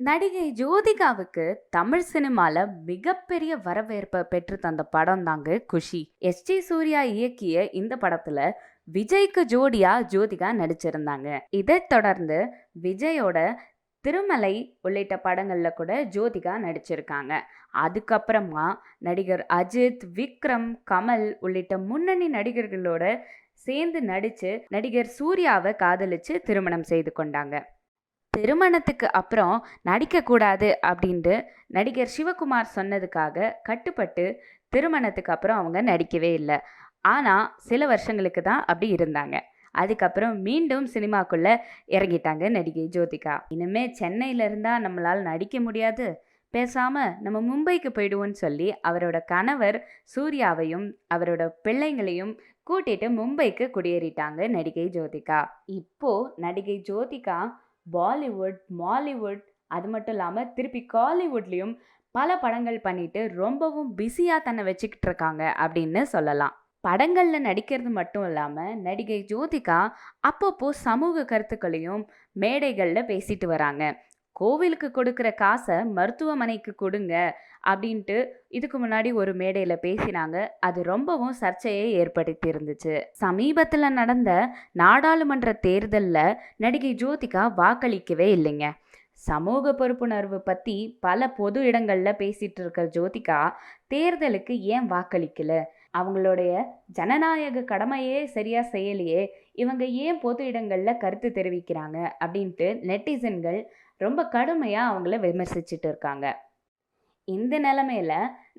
நடிகை ஜோதிகாவுக்கு தமிழ் சினிமால மிகப்பெரிய வரவேற்பை பெற்று தந்த படம் தாங்க குஷி. எஸ். ஜி. சூர்யா இயக்கிய இந்த படத்துல விஜய்க்கு ஜோடியா ஜோதிகா நடிச்சிருந்தாங்க. இதை தொடர்ந்து விஜயோட திருமலை உள்ளிட்ட படங்கள்ல கூட ஜோதிகா நடிச்சிருக்காங்க. அதுக்கப்புறமா நடிகர் அஜித் விக்ரம் கமல் உள்ளிட்ட முன்னணி நடிகர்களோட சேர்ந்து நடிச்சு நடிகர் சூர்யாவை காதலிச்சு திருமணம் செய்து கொண்டாங்க. திருமணத்துக்கு அப்புறம் நடிக்கக்கூடாது அப்படின்ட்டு நடிகர் சிவகுமார் சொன்னதுக்காக கட்டுப்பட்டு திருமணத்துக்கு அப்புறம் அவங்க நடிக்கவே இல்லை. ஆனால் சில வருஷங்களுக்கு தான் அப்படி இருந்தாங்க. அதுக்கப்புறம் மீண்டும் சினிமாக்குள்ளே இறங்கிட்டாங்க நடிகை ஜோதிகா. இனிமே சென்னையில் இருந்தால் நம்மளால் நடிக்க முடியாது. பேசாமல் நம்ம மும்பைக்கு போயிடுவோன்னு சொல்லி அவரோட கணவர் சூர்யாவையும் அவரோட பிள்ளைங்களையும் கூட்டிட்டு மும்பைக்கு குடியேறிட்டாங்க நடிகை ஜோதிகா. இப்போ நடிகை ஜோதிகா பாலிவுட் மாலிவுட் அது மட்டும் இல்லாமல் திருப்பி காலிவுட்லேயும் பல படங்கள் பண்ணிட்டு ரொம்பவும் பிஸியாக தன்னை வச்சுக்கிட்டு இருக்காங்க அப்படின்னு சொல்லலாம். படங்களில் நடிக்கிறது மட்டும் இல்லாமல் நடிகை ஜோதிகா அப்பப்போ சமூக கருத்துக்களையும் மேடைகளில் பேசிட்டு வராங்க. கோவிலுக்கு கொடுக்குற காசை மருத்துவமனைக்கு கொடுங்க அப்படின்ட்டு இதுக்கு முன்னாடி ஒரு மேடையில் பேசினாங்க. அது ரொம்பவும் சர்ச்சையை ஏற்படுத்தி இருந்துச்சு சமீபத்தில் நடந்த நாடாளுமன்ற தேர்தலில் நடிகை ஜோதிகா வாக்களிக்கவே இல்லைங்க. சமூக பொறுப்புணர்வு பற்றி பல பொது இடங்களில் பேசிகிட்டு இருக்கிற ஜோதிகா தேர்தலுக்கு ஏன் வாக்களிக்கலை? அவங்களுடைய ஜனநாயக கடமையே சரியாக செய்யலையே இவங்க ஏன் பொது இடங்களில் கருத்து தெரிவிக்கிறாங்க அப்படின்ட்டு நெட்டிசன்கள் ரொம்ப கடுமையாக அவங்கள விமர்சிச்சுட்டு இருக்காங்க. இந்த நிலமையில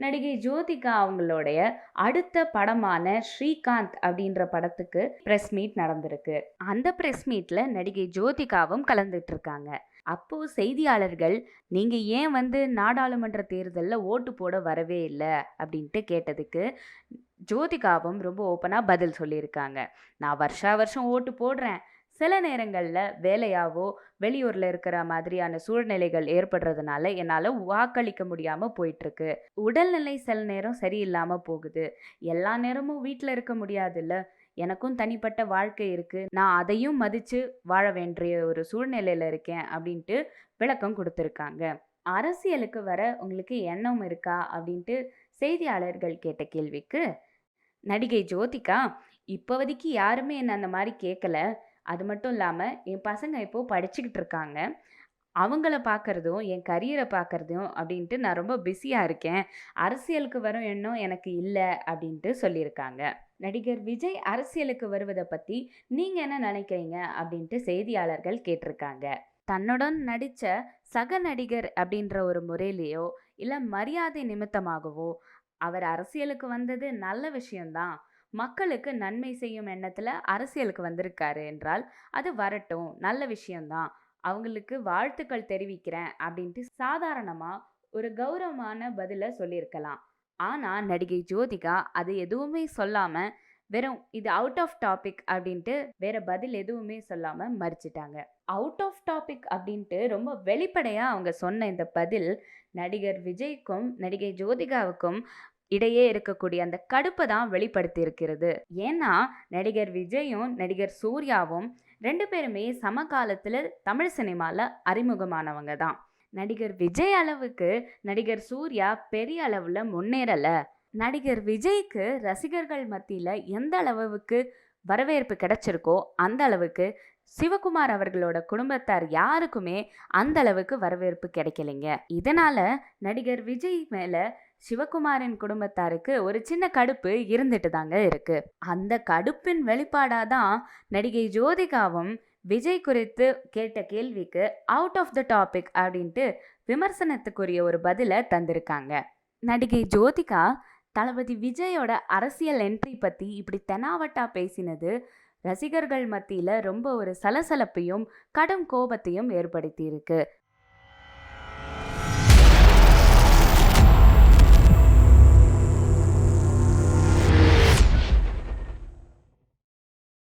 நடிகை ஜோதிகா அவங்களுடைய அடுத்த படமான ஸ்ரீகாந்த் அப்படின்ற படத்துக்கு ப்ரெஸ் மீட் நடந்திருக்கு. அந்த ப்ரெஸ் மீட்ல நடிகை ஜோதிகாவும் கலந்துட்டு இருக்காங்க. அப்போ செய்தியாளர்கள் நீங்க ஏன் வந்து நாடாளுமன்ற தேர்தலில் ஓட்டு போட வரவே இல்லை? அப்படின்ட்டு கேட்டதுக்கு ஜோதிகாவும் ரொம்ப ஓப்பனாக பதில் சொல்லியிருக்காங்க. நான் வருஷா வருஷம் ஓட்டு போடுறேன். சில நேரங்களில் வேலையாவோ வெளியூரில் இருக்கிற மாதிரியான சூழ்நிலைகள் ஏற்படுறதுனால என்னால் வாக்களிக்க முடியாமல் போயிட்டுருக்கு. உடல்நிலை சில நேரம் சரியில்லாமல் போகுது. எல்லா நேரமும் வீட்டில் இருக்க முடியாதுல்ல. எனக்கும் தனிப்பட்ட வாழ்க்கை இருக்குது நான் அதையும் மதித்து வாழ வேண்டிய ஒரு சூழ்நிலையில் இருக்கேன் அப்படின்ட்டு விளக்கம் கொடுத்துருக்காங்க. அரசியலுக்கு வர உங்களுக்கு எண்ணம் இருக்கா அப்படின்ட்டு செய்தியாளர்கள் கேட்ட கேள்விக்கு நடிகை ஜோதிகா இப்போதைக்கு யாருமே என்ன அந்த மாதிரி கேட்கல அது மட்டும் இல்லாமல் என் பசங்க இப்போது படிச்சுக்கிட்டு இருக்காங்க. அவங்கள பார்க்குறதும் என் கரியரை பார்க்குறதும் அப்படின்ட்டு நான் ரொம்ப பிஸியாக இருக்கேன். அரசியலுக்கு வரும் எண்ணம் எனக்கு இல்லை அப்படின்ட்டு சொல்லியிருக்காங்க. நடிகர் விஜய் அரசியலுக்கு வருவதை பற்றி நீங்கள் என்ன நினைக்கிறீங்க அப்படின்ட்டு செய்தியாளர்கள் கேட்டிருக்காங்க. தன்னுடன் நடித்த சக நடிகர் அப்படின்ற ஒரு முறையிலேயோ இல்லை மரியாதை நிமித்தமாகவோ அவர் அரசியலுக்கு வந்தது நல்ல விஷயம்தான். மக்களுக்கு நன்மை செய்யும் எண்ணத்தில் அரசியலுக்கு வந்திருக்காரு என்றால் அது வரட்டும் நல்ல விஷயம்தான். அவங்களுக்கு வாழ்த்துக்கள் தெரிவிக்கிறேன் அப்படின்ட்டு சாதாரணமாக ஒரு கௌரவமான பதிலை சொல்லியிருக்கலாம். ஆனால் நடிகை ஜோதிகா அது எதுவுமே சொல்லாமல் வெறும் இது அவுட் ஆஃப் டாபிக் அப்படின்ட்டு வேற பதில் எதுவுமே சொல்லாமல் மறிச்சிட்டாங்க. அவுட் ஆஃப் டாபிக் அப்படின்ட்டு ரொம்ப வெளிப்படையாக அவங்க சொன்ன இந்த பதில் நடிகர் விஜய்க்கும் நடிகை ஜோதிகாவுக்கும் இடையே இருக்கக்கூடிய அந்த கடுப்பை தான் வெளிப்படுத்தி இருக்கிறது ஏன்னா நடிகர் விஜயும் நடிகர் சூர்யாவும் ரெண்டு பேருமே சமகாலத்தில் தமிழ் சினிமாவில் அறிமுகமானவங்க தான். நடிகர் விஜய் அளவுக்கு நடிகர் சூர்யா பெரிய அளவில் முன்னேறலை. நடிகர் விஜய்க்கு ரசிகர்கள் மத்தியில் எந்த அளவுக்கு வரவேற்பு கிடைச்சிருக்கோ அந்த அளவுக்கு சிவகுமார் அவர்களோட குடும்பத்தார் யாருக்குமே அந்த அளவுக்கு வரவேற்பு கிடைக்கலைங்க. இதனால நடிகர் விஜய் மேலே சிவகுமாரின் குடும்பத்தாருக்கு ஒரு சின்ன கடுப்பு இருந்துட்டு தாங்க இருக்கு. அந்த கடுப்பின் வெளிப்பாடாக தான் நடிகை ஜோதிகாவும் விஜய் குறித்து கேட்ட கேள்விக்கு அவுட் ஆஃப் த டாபிக் அப்படின்ட்டு விமர்சனத்துக்குரிய ஒரு பதிலை தந்திருக்காங்க. நடிகை ஜோதிகா தளபதி விஜயோட அரசியல் என்ட்ரி பற்றி இப்படி தெனாவட்டா பேசினது ரசிகர்கள் மத்தியில் ரொம்ப ஒரு சலசலப்பையும் கடும் கோபத்தையும் ஏற்படுத்தியிருக்கு.